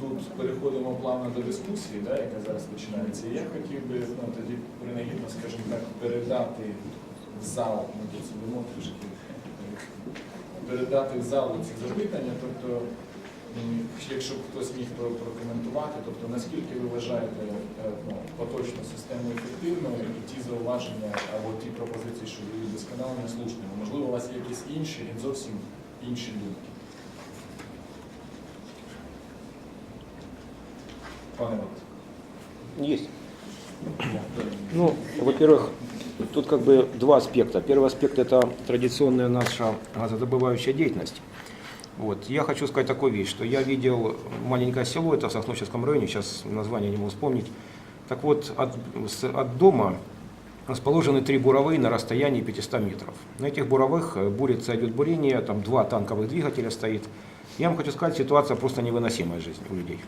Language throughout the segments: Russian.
тут переходимо плавно до дискусії, да, яка зараз починається. Я хотів би ну, тоді принагідно, скажімо так, передати в зал, ми тут сидимо трішки, передати в залу ці запитання. Тобто, якщо б хтось міг прокоментувати, тобто наскільки ви вважаєте е, ну, поточну систему ефективною і ті зауваження або ті пропозиції, що ви досконалення слушними. Можливо, у вас є якісь інші, зовсім інші думки. Пане. Есть. Ну, во-первых, тут как бы два аспекта. Первый аспект – это традиционная наша газодобывающая деятельность. Вот. Я хочу сказать такую вещь, что я видел маленькое село, это в Сосновческом районе, сейчас название не могу вспомнить. Так вот, от, от дома расположены три буровые на расстоянии 500 метров. На этих буровых э, бурится, идет бурение, там два танковых двигателя стоит. Я вам хочу сказать, ситуация просто невыносимая жизнь у людей.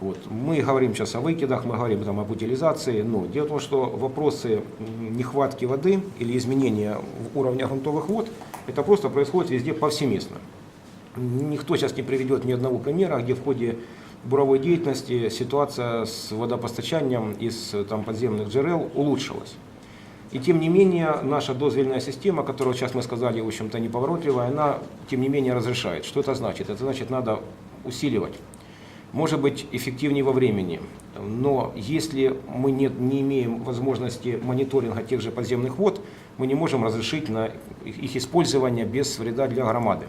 Вот. Мы говорим сейчас о выкидах, мы говорим там, об утилизации, но дело в том, что вопросы нехватки воды или изменения уровня грунтовых вод, это просто происходит везде повсеместно. Никто сейчас не приведет ни одного примера, где в ходе буровой деятельности ситуация с водопостачанием из там, подземных джерел улучшилась. И тем не менее, наша дозвельная система, которую сейчас мы сказали, в общем-то, неповоротливая, она, тем не менее, разрешает. Что это значит? Это значит, надо усиливать может быть эффективнее во времени. Но если мы не, не имеем возможности мониторинга тех же подземных вод, мы не можем разрешить на их использование без вреда для громады.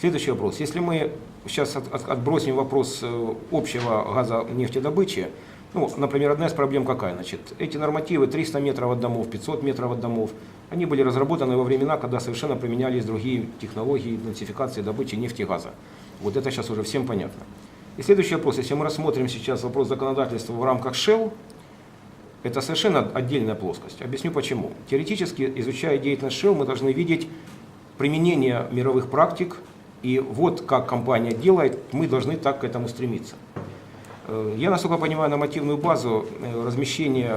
Следующий вопрос. Если мы сейчас от- от- отбросим вопрос э, общего газа нефтедобычи, ну, например, одна из проблем какая? Значит, эти нормативы 300 метров от домов, 500 метров от домов, они были разработаны во времена, когда совершенно применялись другие технологии идентификации добычи нефти и газа. Вот это сейчас уже всем понятно. И следующий вопрос. Если мы рассмотрим сейчас вопрос законодательства в рамках Shell, это совершенно отдельная плоскость. Объясню почему. Теоретически, изучая деятельность Shell, мы должны видеть применение мировых практик, и вот как компания делает, мы должны так к этому стремиться. Э, Я, насколько понимаю, нормативную базу э, размещения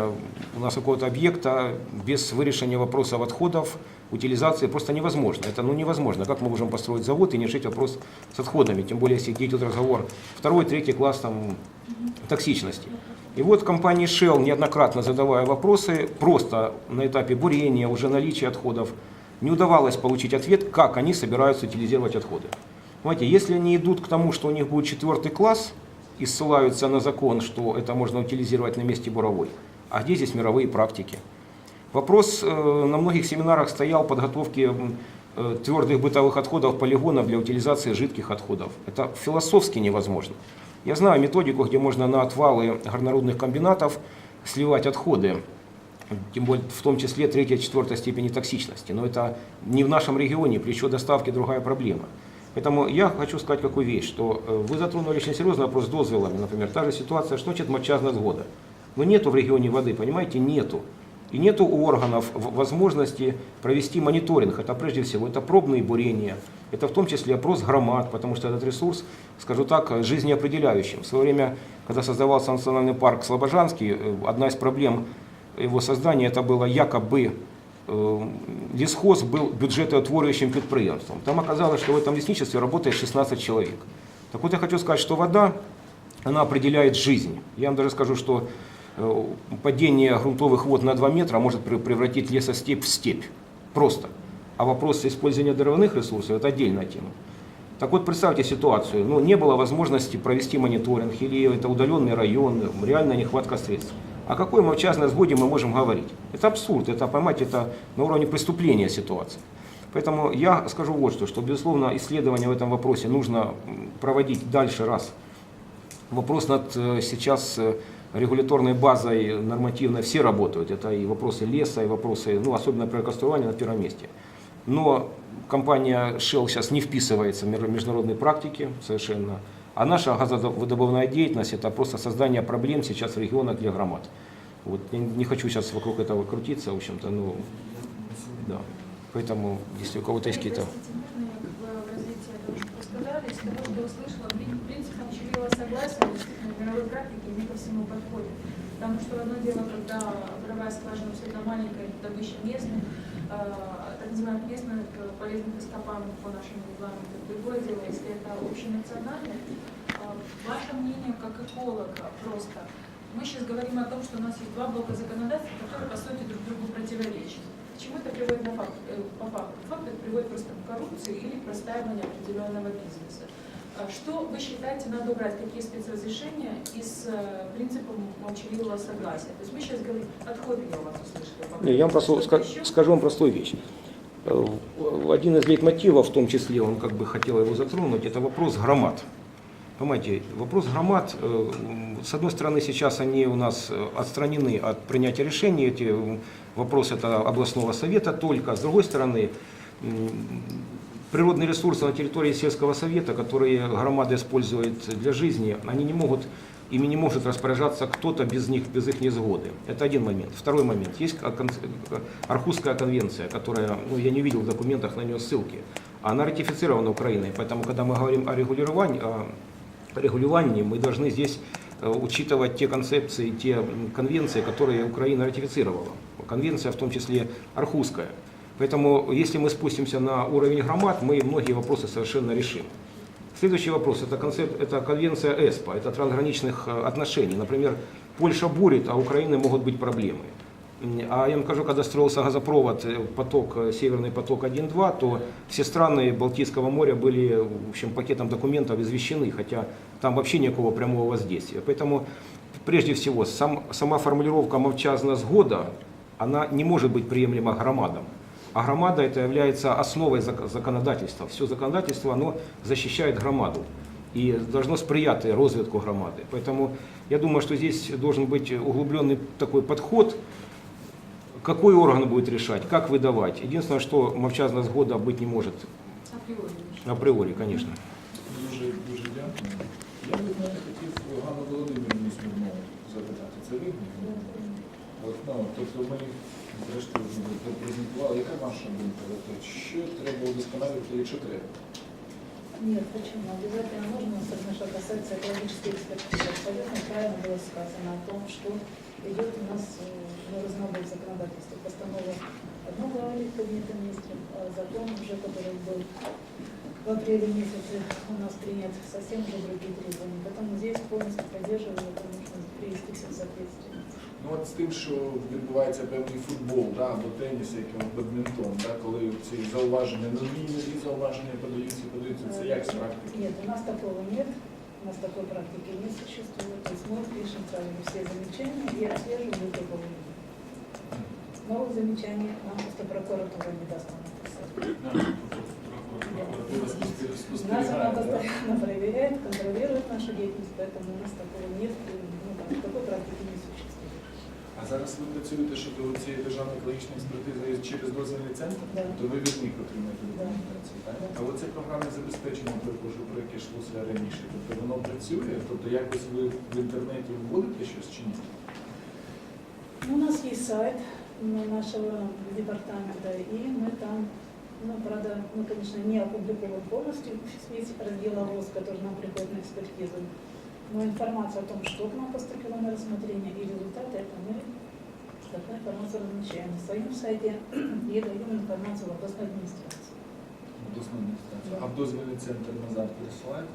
у нас какого-то объекта без вырешения вопросов отходов, утилизации просто невозможно. Это ну, невозможно. Как мы можем построить завод и не решить вопрос с отходами? Тем более, если идет разговор второй, третий класс там, токсичности. И вот компания Shell, неоднократно задавая вопросы, просто на этапе бурения, уже наличия отходов, не удавалось получить ответ, как они собираются утилизировать отходы. Понимаете, если они идут к тому, что у них будет четвертый класс, и ссылаются на закон, что это можно утилизировать на месте буровой, а где здесь мировые практики? Вопрос э, на многих семинарах стоял подготовки э, твердых бытовых отходов полигонов для утилизации жидких отходов. Это философски невозможно. Я знаю методику, где можно на отвалы горнорудных комбинатов сливать отходы, тем более в том числе третья, четвертая степени токсичности. Но это не в нашем регионе, при еще доставке другая проблема. Поэтому я хочу сказать какую вещь, что э, вы затронули очень серьезный вопрос с дозвелами, например. Та же ситуация, что значит мочазная сгода. Но нету в регионе воды, понимаете, нету. И нету у органов возможности провести мониторинг. Это прежде всего, это пробные бурения, это в том числе опрос громад, потому что этот ресурс, скажу так, жизнеопределяющим. В свое время, когда создавался национальный парк Слобожанский, э, одна из проблем его создания это было якобы э, лесхоз был бюджетоутворюючим підприємством. Там оказалось, что в этом лесничестве работает 16 человек. Так вот я хочу сказать, что вода, она определяет жизнь. Я вам даже скажу, что падение грунтовых вод на 2 метра может пре- превратить лесостепь в степь. Просто. А вопрос использования дровяных ресурсов – это отдельная тема. Так вот, представьте ситуацию. Ну, не было возможности провести мониторинг, или это удаленный район, реальная нехватка средств. О какой мовчазной сгоде мы можем говорить? Это абсурд, это, понимаете, это на уровне преступления ситуация. Поэтому я скажу вот что, что, безусловно, исследования в этом вопросе нужно проводить дальше раз. Вопрос над э, сейчас э, регуляторной базой нормативной все работают. Это и вопросы леса, и вопросы, ну, особенно природокоструирования на первом месте. Но компания Shell сейчас не вписывается в международные практики совершенно. А наша газовыдобывная деятельность – это просто создание проблем сейчас в регионах для громад. Вот я не хочу сейчас вокруг этого крутиться, в общем-то, ну, да. Поэтому, если у кого-то есть какие-то... Вы сказали, из того, что услышала, учредила согласие, действительно, в мировой практике не ко всему подходит. Потому что одно дело, когда буровая скважина абсолютно маленькая, добыча местных, э, так называемых местных э, полезных ископаемых по нашим регламентам. Другое дело, если это общенациональное, э, Ваше мнение как эколога просто. Мы сейчас говорим о том, что у нас есть два блока законодательства, которые по сути друг другу противоречат. К чему это приводит на факт, э, по факту? К факту это приводит просто к коррупции или к простаиванию определенного бизнеса. А Что вы считаете надо убрать? Какие спецразрешения из э, принципа молчаливого согласия? То есть мы сейчас говорим, отходы я у вас услышала. пока. Не, я вам просто ска- еще? скажу вам простую вещь. Э, Один из лейтмотивов, в том числе, он как бы хотел его затронуть, это вопрос громад. Понимаете, вопрос громад, э, с одной стороны, сейчас они у нас отстранены от принятия решений, эти вопросы это областного совета только, с другой стороны, природные ресурсы на территории сельского совета, которые громада использует для жизни, они не могут, ими не может распоряжаться кто-то без них, без их несгоды. Это один момент. Второй момент. Есть Архузская конвенция, которая, ну, я не видел в документах на нее ссылки. Она ратифицирована Украиной, поэтому, когда мы говорим о регулировании, о регулировании, мы должны здесь э, учитывать те концепции, те конвенции, которые Украина ратифицировала. Конвенция в том числе Архузская. Поэтому, если мы спустимся на уровень громад, мы многие вопросы совершенно решим. Следующий вопрос, это, концепт, это конвенция ЭСПА, это трансграничных э, отношений. Например, Польша бурит, а Украины могут быть проблемы. А я вам скажу, когда строился газопровод, э, поток, э, Северный поток 1-2, то все страны Балтийского моря были в общем, пакетом документов извещены, хотя там вообще никакого прямого воздействия. Поэтому, прежде всего, сам, сама формулировка «мовчазна сгода», она не может быть приемлема громадам. А громада это является основой зак- законодательства. Все законодательство оно защищает громаду и должно сприять развитку громады. Поэтому я думаю, что здесь должен быть углубленный такой подход, какой орган будет решать, как выдавать. Единственное, что мовчазна сгода быть не может Априори. априори, конечно. Дуже дуже дякую. Я би знаєте, хотів Ганну Володимирівну Смірнову запитати. Це ви? От, ну, тобто ми зрештою ну, презентували. Яка ваша думка? От що треба удосконалювати, якщо треба? Нет, почему? Обязательно нужно, особенно что касается экологической экспертизы. Абсолютно правильно было сказано о том, что идет у нас ну, разнобой в законодательстве. Постанова одного в кабинете министров, а закон уже, который был в апреле месяце у нас принят, совсем уже другие требования. Поэтому здесь полностью поддерживаю, это нужно привести все в соответствие. Ну от з тим, що відбувається певний футбол, да, або теніс, як і бадмінтон, да, коли ці зауваження, нові нові зауваження подаються, подаються, це як з практики? Нет, у нас такого нет. У нас такой практики не существует. То есть мы пишем сразу все замечания и отслеживаем это поведение. Новых замечаний нам просто прокуратура не даст нам написать. Прокуратура спостерігає, Нас она да? постоянно проверяет, контролирует нашу деятельность, поэтому у нас такого нет, и, ну, да, такой практики не существует. А зараз ви працюєте щодо цієї державної екологічної експертизи через дозвільний центр, Да. то ви від них отримаєте документацію, так? А оце програмне забезпечення, перепрошую, про яке йшлося раніше, тобто воно працює, тобто якось ви в інтернеті вводите щось чи ні? Ну, у нас есть сайт ну, нашего департамента, и мы там, ну, правда, мы, конечно, не опубликовываем полностью весь раздел ОВОЗ, который нам приходит на экспертизу, но информация о том, что к нам поступило на рассмотрение и результаты, это мы такую информацию размещаем на своем сайте и даем информацию в областной администрации. Обласну адміністрацію. А в дозвільний центр назад пересилаєте?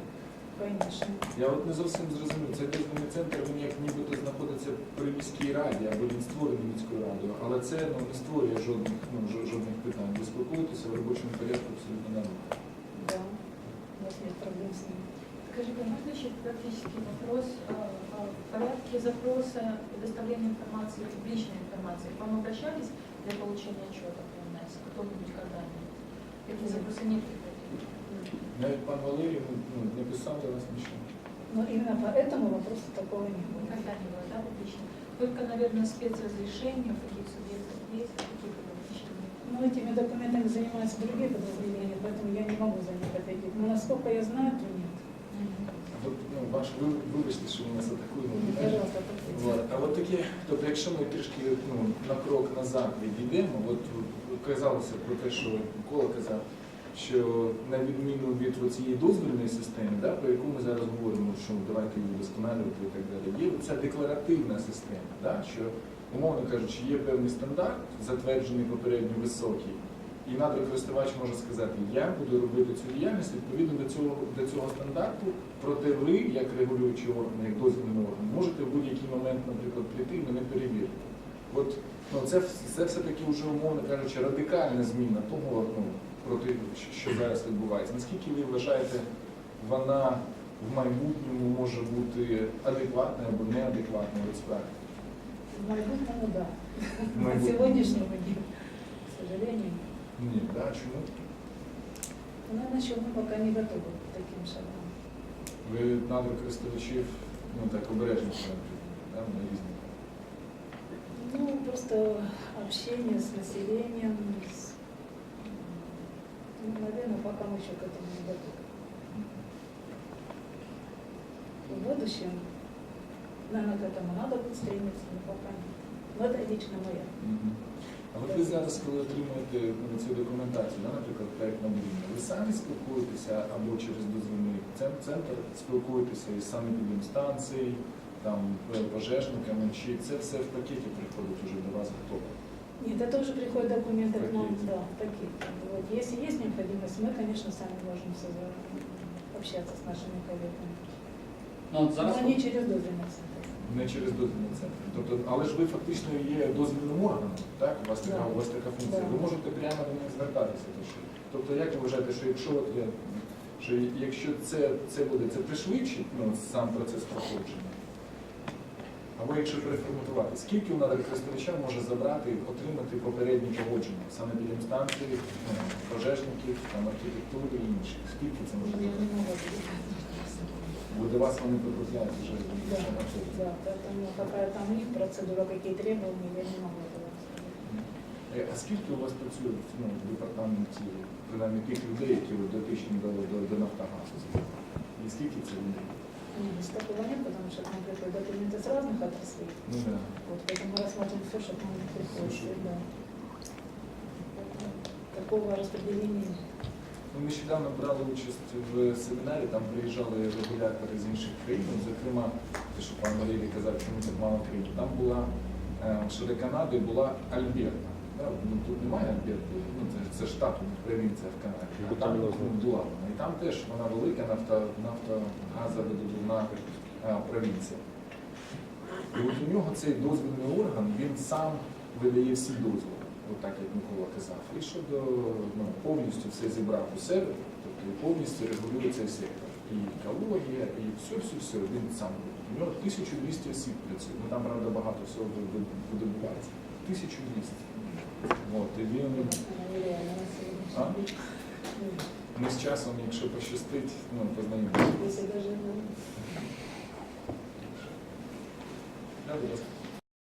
Конечно. Я от не зовсім зрозумів, цей дозвільний центр він як нібито знаходиться при міській раді або він створений міською радою, але це ну, не створює жодних, ну, жо- жодних питань. Ви спілкуєтеся в робочому порядку абсолютно нормально. Да, у нас нет проблем с ним. Скажите, можно еще практический вопрос э, о порядке запроса предоставления информации, публичной информации? К вам обращались для получения отчета по МНС? Кто-нибудь когда-нибудь? Эти запросы не приходили. Навіть пан Валерій ну, ну, не писав до нас нічого. Но именно по этому вопросу такого не было. Никогда не было, да, публично? Только, наверное, спецразрешения у каких субъектов есть, а каких ограничений? Ну, этими документами занимаются другие подразделения, поэтому я не могу за них ответить. Но насколько я знаю, то нет. Ваш ви, вибачте, що ми нас атакуємо. Вот. А от таке, тобто, якщо ми трішки ну, на крок назад відійдемо, от казалося про те, що Микола казав, що на відміну від цієї дозвільної системи, да, про яку ми зараз говоримо, що давайте її вдосконалювати і так далі, є ця декларативна система, да, що, умовно кажучи, є певний стандарт, затверджений попередньо високий, І надрокористувач може сказати, я буду робити цю діяльність відповідно до цього, до цього стандарту, проте ви, як регулюючий орган, як дозвільний орган, можете в будь-який момент, наприклад, прийти і мене перевірити. От ну, це, це все-таки вже, умовно кажучи, радикальна зміна того, ну, проти, що зараз відбувається. Наскільки ви вважаєте, вона в майбутньому може бути адекватною або неадекватною від справи? В майбутнем, да. На майбутньому. сегодняшнем нет, к сожалению. Ні, да, чому? Но на чем мы пока не готовы к таким шагам. Ви надрокористувачів ну, так обережно ставите, да, на різні. Ну, просто общение с населением, с... ну, наверное, пока мы еще к этому не готовы. В будущем, наверное, к этому надо будет стремиться, но пока нет. Но это лично моя. Мгм. А от ви зараз, коли отримуєте ну, цю документацію, да, наприклад, проєкт на будівлю, ви самі спілкуєтеся або через дозвільний цен- центр спілкуєтеся із санепідемстанцій, там е, пожежниками, чи це все в пакеті приходить уже до вас готово? Нет, это уже приходят документы к нам, Пакете. да, такие. Вот. Если есть необходимость, мы, конечно, сами можем созва- общаться с нашими коллегами. Ну, от зараз Но не через дозвольный центр. Не через дозвільний центр. Тобто, але ж ви фактично є дозвільним органом, так? У вас така, Да. у вас така функція. Да. Ви можете прямо до них звертатися. То що- Тобто, як ви вважаєте, що якщо от я, що якщо це, це буде, це пришвидшить ну, сам процес проходження? Або якщо переформатувати, скільки у користувача може забрати, отримати попередні погодження, саме біля станції, ну, пожежників, там, архітектури і інших? Скільки це може бути? не могу ответить на этот вопрос. Бо до вас вони потрапляють вже Да, вже на це. да, поэтому какая там у них процедура, какие требования, я не могу этого сказать. Е, А скільки у вас працює ну, в департаменті, принаймні тих людей, які от дотичні до, до, до Нафтогазу? І скільки це людей? Нет, такого нет, потому что к нам приходят документы с разных отраслей. Ну да. Вот, поэтому мы рассмотрим все, что к нам приходит. Слушай. Да. Поэтому Такого распределения нет. Ми нещодавно брали участь в семінарі, там приїжджали регулятори з інших країн, зокрема, те, що пан Валерій казав, чому так мало країн. Там була е, щодо Канади була Альберта. Ну, тут немає Альберти, ну, це, це штат, провінція в Канаді. А там ну, була вона. І там теж вона велика нафто, нафтогазовидобувна е, провінція. І от у нього цей дозвільний орган, він сам видає всі дозволи, так як Микола казав. І щодо ну, повністю все зібрав у себе, тобто повністю регулює цей сектор. І екологія, і все, все, все, він сам робить. У нього 1200 осіб працює. Ну там, правда, багато всього ви- видобувається. 1200. От, і він А? Ми з часом, якщо пощастить, ну, познайомимося. Да, будь ласка.